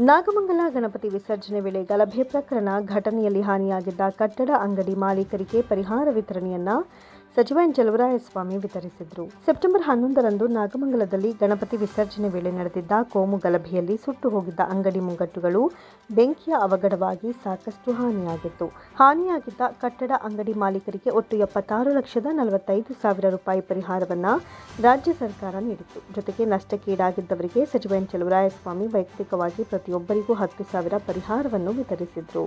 ನಾಗಮಂಗಲ ಗಣಪತಿ ವಿಸರ್ಜನೆ ವೇಳೆ ಗಲಭೆ ಪ್ರಕರಣ ಘಟನೆಯಲ್ಲಿ ಹಾನಿಯಾಗಿದ್ದ ಕಟ್ಟಡ ಅಂಗಡಿ ಮಾಲೀಕರಿಗೆ ಪರಿಹಾರ ವಿತರಣೆಯನ್ನ ಸಚಿವ ಎನ್ ಚಲುವರಾಯಸ್ವಾಮಿ ವಿತರಿಸಿದರು. ಸೆಪ್ಟೆಂಬರ್ ಹನ್ನೊಂದರಂದು ನಾಗಮಂಗಲದಲ್ಲಿ ಗಣಪತಿ ವಿಸರ್ಜನೆ ವೇಳೆ ನಡೆದಿದ್ದ ಕೋಮು ಗಲಭೆಯಲ್ಲಿ ಸುಟ್ಟು ಹೋಗಿದ್ದ ಅಂಗಡಿ ಮುಂಗಟ್ಟುಗಳು ಬೆಂಕಿಯ ಅವಘಡವಾಗಿ ಸಾಕಷ್ಟು ಹಾನಿಯಾಗಿತ್ತು. ಹಾನಿಯಾಗಿದ್ದ ಕಟ್ಟಡ ಅಂಗಡಿ ಮಾಲೀಕರಿಗೆ ಒಟ್ಟು ಎಪ್ಪತ್ತಾರು ಲಕ್ಷದ ನಲವತ್ತೈದು ಸಾವಿರ ರೂಪಾಯಿ ಪರಿಹಾರವನ್ನು ರಾಜ್ಯ ಸರ್ಕಾರ ನೀಡಿತು ಜೊತೆಗೆ ನಷ್ಟಕ್ಕೀಡಾಗಿದ್ದವರಿಗೆ ಸಚಿವ ಎನ್ ಚಲುವರಾಯಸ್ವಾಮಿ ವೈಯಕ್ತಿಕವಾಗಿ ಪ್ರತಿಯೊಬ್ಬರಿಗೂ ಹತ್ತು ಸಾವಿರ ಪರಿಹಾರವನ್ನು ವಿತರಿಸಿದರು.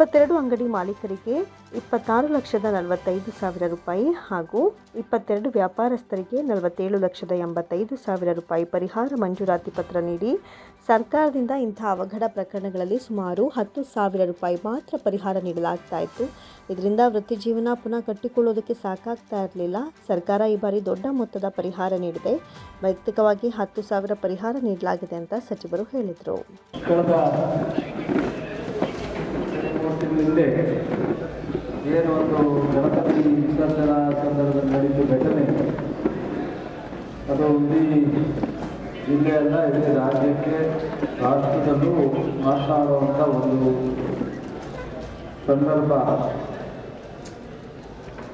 ಇಪ್ಪತ್ತೆರಡು ಅಂಗಡಿ ಮಾಲೀಕರಿಗೆ ಇಪ್ಪತ್ತಾರು ಲಕ್ಷದ ನಲವತ್ತೈದು ಸಾವಿರ ರೂಪಾಯಿ ಹಾಗೂ ಇಪ್ಪತ್ತೆರಡು ವ್ಯಾಪಾರಸ್ಥರಿಗೆ ನಲವತ್ತೇಳು ಲಕ್ಷದ ಎಂಬತ್ತೈದು ಸಾವಿರ ರೂಪಾಯಿ ಪರಿಹಾರ ಮಂಜೂರಾತಿ ಪತ್ರ ನೀಡಿ ಸರ್ಕಾರದಿಂದ ಇಂಥ ಅವಘಡ ಪ್ರಕರಣಗಳಲ್ಲಿ ಸುಮಾರು ಹತ್ತು ಸಾವಿರ ರೂಪಾಯಿ ಮಾತ್ರ ಪರಿಹಾರ ನೀಡಲಾಗ್ತಾ ಇತ್ತು. ಇದರಿಂದ ವೃತ್ತಿ ಜೀವನ ಪುನಃ ಕಟ್ಟಿಕೊಳ್ಳೋದಕ್ಕೆ ಸಾಕಾಗ್ತಾ ಇರಲಿಲ್ಲ. ಸರ್ಕಾರ ಈ ಬಾರಿ ದೊಡ್ಡ ಮೊತ್ತದ ಪರಿಹಾರ ನೀಡಿದೆ. ವೈಯಕ್ತಿಕವಾಗಿ ಹತ್ತು ಸಾವಿರ ಪರಿಹಾರ ನೀಡಲಾಗಿದೆ ಅಂತ ಸಚಿವರು ಹೇಳಿದರು. ಹಿಂದೆ ಏನು ಒಂದು ಗಣಪತಿ ವಿಸರ್ಜನಾ ಸಂದರ್ಭದಲ್ಲಿ ನಡೆದ ಘಟನೆ, ಅದು ಇಡೀ ಜಿಲ್ಲೆಯಲ್ಲ, ಇಡೀ ರಾಜ್ಯಕ್ಕೆ, ರಾಷ್ಟ್ರದಲ್ಲೂ ಮಾತನಾಡುವಂಥ ಒಂದು ಸಂದರ್ಭ.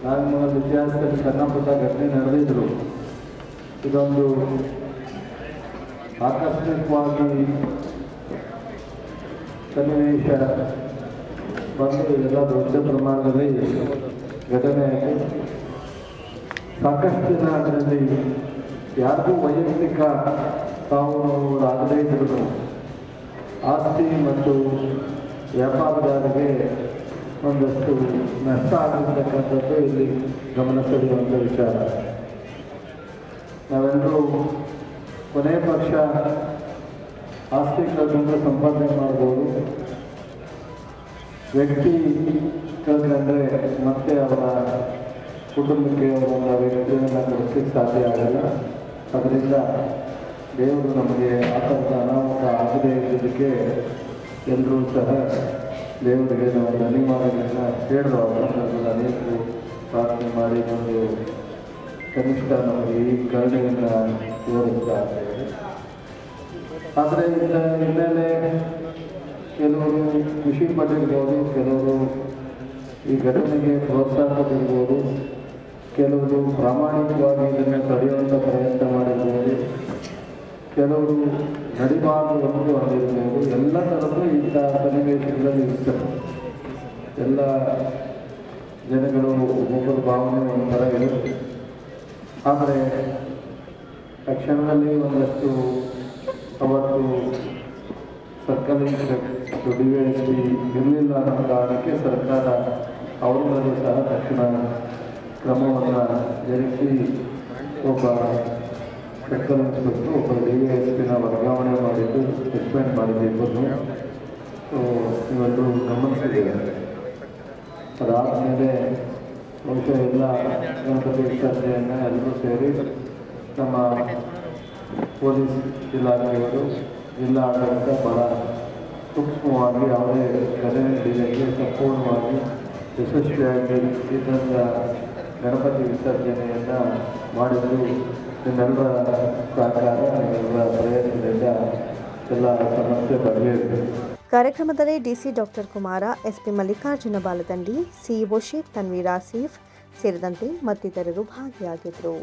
ನಾಗಮಂಗಲ ಇತಿಹಾಸದಲ್ಲಿ ಸಣ್ಣ ಪುಟ್ಟ ಘಟನೆ ನಡೆದಿದ್ರು. ಇದೊಂದು ಆಕಸ್ಮಿಕವಾಗಿ ಸನ್ನಿವೇಶ ಬಂದು ಇದೆಲ್ಲ ದೊಡ್ಡ ಪ್ರಮಾಣದಲ್ಲಿ ಘಟನೆ ಸಾಕಷ್ಟು ಜನ ಅದರಲ್ಲಿ ಯಾರಿಗೂ ವೈಯಕ್ತಿಕ ತಾವು ಆಗದೇ ಆಸ್ತಿ ಮತ್ತು ವ್ಯಾಪಾರದಾರರಿಗೆ ಒಂದಷ್ಟು ನಷ್ಟ ಆಗಿರ್ತಕ್ಕಂಥದ್ದು ಇಲ್ಲಿ ಗಮನ ಸೆಳೆಯುವಂಥ ವಿಚಾರ. ನಾವೆಲ್ಲರೂ ಕೊನೆ ಪಕ್ಷ ಆಸ್ತಿಗಳನ್ನು ಸಂಪಾದನೆ ಮಾಡ್ಬೋದು. ವ್ಯಕ್ತಿ ಕಳ್ಕೊಂಡ್ರೆ ಮತ್ತೆ ಅವರ ಕುಟುಂಬಕ್ಕೆ ಅವರ ವ್ಯಕ್ತಿಯನ್ನು ಕೊಡಿಸಲಿಕ್ಕೆ ಸಾಧ್ಯ ಆಗಲ್ಲ. ಅದರಿಂದ ದೇವರು ನಮಗೆ ಆ ಥರದ ಅನಾಹುತ ಆಗದೇ ಇರೋದಕ್ಕೆ ಎಲ್ಲರೂ ಸಹ ದೇವರಿಗೆ ನಾವು ಧನ್ಯವಾದಗಳನ್ನು ಹೇಳುವ ಆ ಸಂದರ್ಭದಲ್ಲಿ ಅನೇಕರು ಪ್ರಾರ್ಥನೆ ಮಾಡಿ ಒಂದು ಕನಿಷ್ಠ ನಮಗೆ ಈ ಕರುಣೆಯನ್ನು ತೋರಿಸ್ತಾ ಇದ್ದೇವೆ. ಆದರೆ ಇದರ ಹಿನ್ನೆಲೆ ಕೆಲವರು ಖುಷಿ ಪಟ್ಟಿರ್ಬೋದು ಕೆಲವರು ಈ ಘಟನೆಗೆ ಪ್ರೋತ್ಸಾಹ ಕೊಟ್ಟಿರ್ಬೋದು ಕೆಲವರು ಪ್ರಾಮಾಣಿಕವಾಗಿ ಇದನ್ನು ತಡೆಯುವಂಥ ಪ್ರಯತ್ನ ಮಾಡಿರ್ಬೋದು ಕೆಲವರು ನಡಿಬಾರದು ಎಂದು ಅಂದಿರ್ಬೋದು ಎಲ್ಲ ಥರದ್ದು ಇಂಥ ಸನ್ನಿವೇಶಗಳಲ್ಲಿ ಇರ್ತದೆ. ಎಲ್ಲ ಜನಗಳು ಒಬ್ಬೊಬ್ಬರ ಭಾವನೆ ಒಂಥರ ಇರುತ್ತೆ. ಆದರೆ ತಕ್ಷಣದಲ್ಲಿ ಒಂದಷ್ಟು ಅವತ್ತು ಸರ್ಕಲ್ ಪಿ ಇರಲಿಲ್ಲ ಅನ್ನೋ ಕಾರಣಕ್ಕೆ ಸರ್ಕಾರ ಅವ್ರ ಮೇಲೂ ಸಹ ತಕ್ಷಣ ಕ್ರಮವನ್ನು ಜರುಗಿಸಿ ಒಬ್ಬ ಸರ್ಕಲ್ ಇನ್ಸ್ಪೆಕ್ಟರ್ ಒಬ್ಬ ಡಿ ಎಸ್ ಪಿನ ವರ್ಗಾವಣೆ ಮಾಡಿದ್ದು ಸಸ್ಪೆಂಡ್ ಮಾಡಿದ್ದು ಇಬ್ಬರು ಸೊ ಇವತ್ತು ಗಮನಿಸಿದ್ದೇವೆ ಅದಾದಮೇಲೆ ಬಹುಶಃ ಎಲ್ಲ ಗಣಪತಿ ವಿಸರ್ಜನೆಯನ್ನು ಎಲ್ಲರೂ ಸೇರಿ ನಮ್ಮ ಪೊಲೀಸ್ ಇಲಾಖೆಯವರು ಜಿಲ್ಲಾ ಆಡಳಿತ ಬಹಳ ಸೂಕ್ಷ್ಮವಾಗಿ ಯಾವುದೇ ಕಲೆ ನಡೆಯಲಿಕ್ಕೆ ಸಂಪೂರ್ಣವಾಗಿ ಯಶಸ್ವಿಯಾಗಿ ಇದರಿಂದ ಗಣಪತಿ ವಿಸರ್ಜನೆಯನ್ನು ಮಾಡಿದ್ದು ನಿಮ್ಮೆಲ್ಲರ ಸಹಕಾರ ನಿಮ್ಮೆಲ್ಲರ ಪ್ರಯತ್ನದಿಂದ ಎಲ್ಲ ಸಮಸ್ಯೆ ಬಗೆಹರಿಸಿದೆ ಕಾರ್ಯಕ್ರಮದಲ್ಲಿ DC doctor Kumar, SP Mallikarjuna Baladandi, CEO Sheikh Tanveer Asif ಸೇರಿದಂತೆ ಮತ್ತಿತರರು ಭಾಗಿಯಾಗಿದ್ದರು.